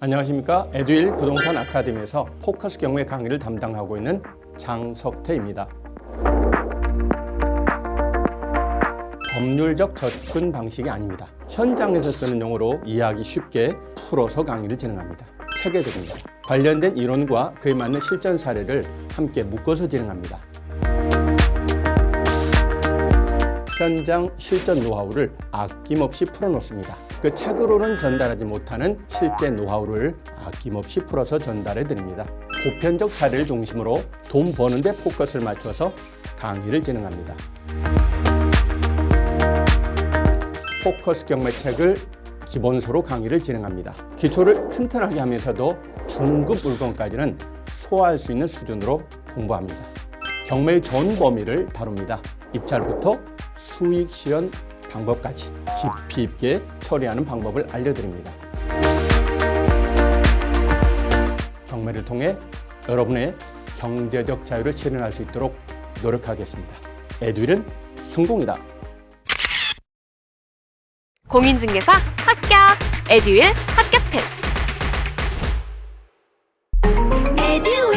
안녕하십니까 에듀일 부동산 아카데미에서 포커스 경매 강의를 담당하고 있는 장석태입니다. 법률적 접근 방식이 아닙니다. 현장에서 쓰는 용어로 이해하기 쉽게 풀어서 강의를 진행합니다. 체계적입니다. 관련된 이론과 그에 맞는 실전 사례를 함께 묶어서 진행합니다. 현장 실전 노하우를 아낌없이 풀어놓습니다. 그 책으로는 전달하지 못하는 실제 노하우를 아낌없이 풀어서 전달해 드립니다. 보편적 사례를 중심으로 돈 버는데 포커스를 맞춰서 강의를 진행합니다. 포커스 경매 책을 기본서로 강의를 진행합니다. 기초를 튼튼하게 하면서도 중급 물건까지는 소화할 수 있는 수준으로 공부합니다. 경매의 전 범위를 다룹니다. 입찰부터 수익 실현 방법까지 깊이 있게 처리하는 방법을 알려드립니다. 경매를 통해 여러분의 경제적 자유를 실현할 수 있도록 노력하겠습니다. 에듀윌은 성공이다. 공인중개사 합격! 에듀윌 합격 패스! 에듀!